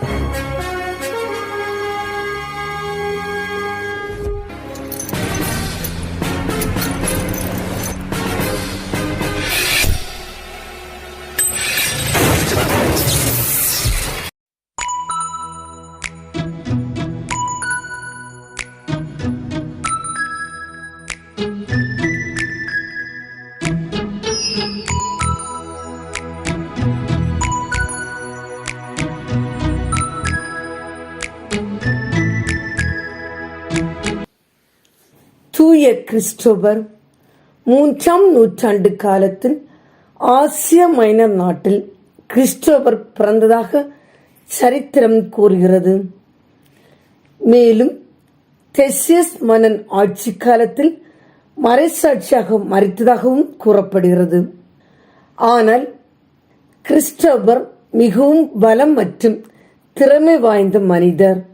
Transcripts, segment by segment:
thank mm -hmm. you Christopher மூன்றாம் நூற்றாண்டு காலத்தில் ஆசிய மைனர் நாட்டில் கிறிஸ்டோபர் பிறந்ததாக சரித்திரம் கூறுகிறது. மேலும் தெசியஸ் மன்னன் ஆட்சி காலத்தில் மறைசாட்சியாக மறித்ததாகவும் கூறப்படுகிறது. ஆனால் கிறிஸ்டோபர் மிகவும் பலம் மற்றும் திறமை வாய்ந்த மனிதர்.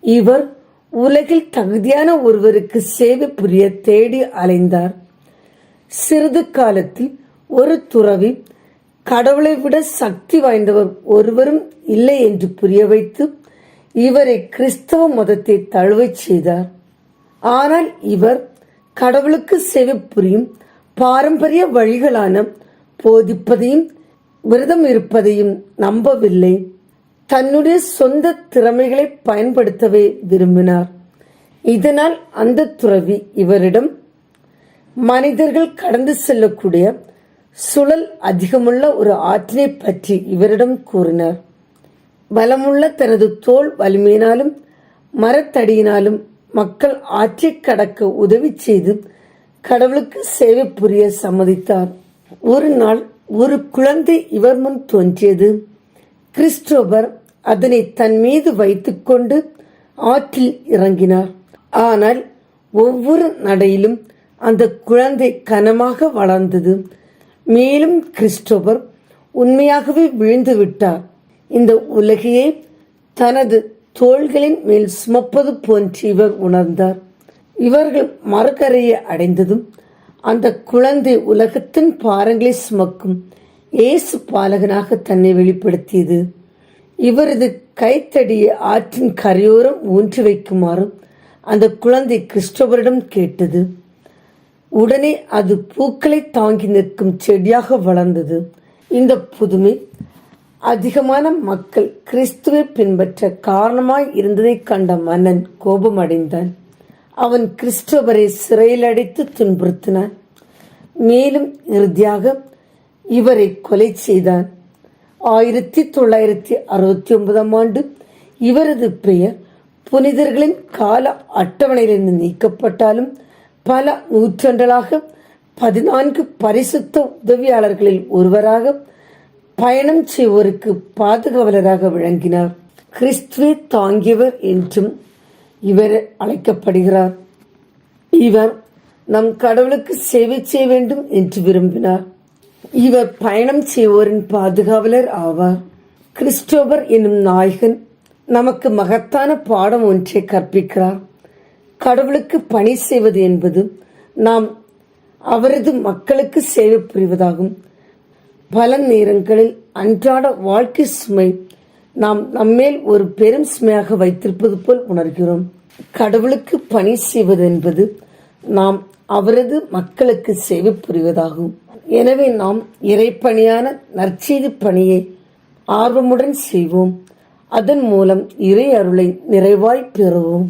இவர் உலகில் தகுதியான ஒருவருக்கு சேவை புரிய தேடி அலைந்தார். சிறிது காலத்தில் ஒரு துறவி கடவுளை விட சக்தி வாய்ந்தவர் ஒருவரும் இல்லை என்று புரிய வைத்து இவரை கிறிஸ்தவ மதத்தை தழுவச் செய்தார். ஆனால் இவர் கடவுளுக்கு சேவை புரியும் பாரம்பரிய வழிகளான போதிப்பதையும் விரதம் இருப்பதையும் நம்பவில்லை. தன்னுடைய சொந்த திறமைகளை பயன்படுத்தவே விரும்பினார். இதனால் அந்த துறவி இவரிடம் மனிதர்கள் கடந்து செல்லக்கூடிய சுழல் அதிகமுள்ள ஒரு ஆற்றினை பற்றி இவரிடம் கூறினார். பலமுள்ள தனது தோல் வலிமையினாலும் மரத்தடியினாலும் மக்கள் ஆற்றை கடக்க உதவி செய்து கடவுளுக்கு சேவை புரிய சம்மதித்தார். ஒரு நாள் ஒரு குழந்தை இவர் முன் தோன்றியது. கிறிஸ்டோபர் அதனை தன் மீது வைத்துக்கொண்டு ஆற்றில் இறங்கினார். ஆனால் ஒவ்வொரு நடையிலும் அந்த குழந்தை கனமாக வளர்ந்தது. மேலும் கிறிஸ்டோபர் உண்மையாகவே விழுந்து விட்டார். இந்த உலகையே தனது தோள்களின் மேல் சுமப்பது போன்று இவர் உணர்ந்தார். இவர்கள் மறுகரையை அடைந்ததும் அந்த குழந்தை உலகத்தின் பாரங்களை சுமக்கும் இயேசு பாலகனாக தன்னை வெளிப்படுத்தியது. இவரது கைத்தடியை ஆற்றின் கரையோரம் ஊன்றி வைக்குமாறும் அந்த குழந்தை கிறிஸ்டோபரிடம் கேட்டது. உடனே அது பூக்களை தாங்கி நிற்கும் செடியாக வளர்ந்தது. இந்த புதுமை அதிகமான மக்கள் கிறிஸ்துவை பின்பற்ற காரணமாய் இருந்ததை கண்ட மன்னன் கோபமடைந்தான். அவன் கிறிஸ்டோபரை சிறையில் அடைத்து துன்புறுத்தினான். மேலும் இறுதியாக இவரை கொலை செய்தான். ஆயிரத்தி தொள்ளாயிரத்தி அறுபத்தி ஒன்பதாம் ஆண்டு இவரது பெயர் புனிதர்களின் கால அட்டவணையிலிருந்து நீக்கப்பட்டாலும் பல நூற்றாண்டுகளாக பதினான்கு பரிசுத்த உதவியாளர்களில் ஒருவராக பயணம் செய்வோருக்கு பாதுகாவலராக விளங்கினார். கிறிஸ்துவை தாங்கியவர் என்றும் இவர் அழைக்கப்படுகிறார். இவர் நம் கடவுளுக்கு சேவை செய்ய வேண்டும் என்று விரும்பினார். இவர் பயணம் செய்வோரின் பாதுகாவலர் ஆவார். கிறிஸ்டோபர் என்னும் நாயகன் நமக்கு மகத்தான பாடம் ஒன்றை கற்பிக்கிறார். கடவுளுக்கு பணி செய்வது என்பது நாம் அவரது மக்களுக்கு சேவை புரிவதாகும். பல நேரங்களில் அன்றாட வாழ்க்கை சுமை நாம் நம்மேல் ஒரு பெரும் சுமையாக வைத்திருப்பது போல் உணர்கிறோம். கடவுளுக்கு பணி செய்வது என்பது நாம் அவரது மக்களுக்கு சேவை புரிவதாகும். எனவே நாம் இறைப்பணியான நற்செய்தி பணியை ஆர்வமுடன் செய்வோம். அதன் மூலம் இறை அருளை நிறைவாய் பெறுவோம்.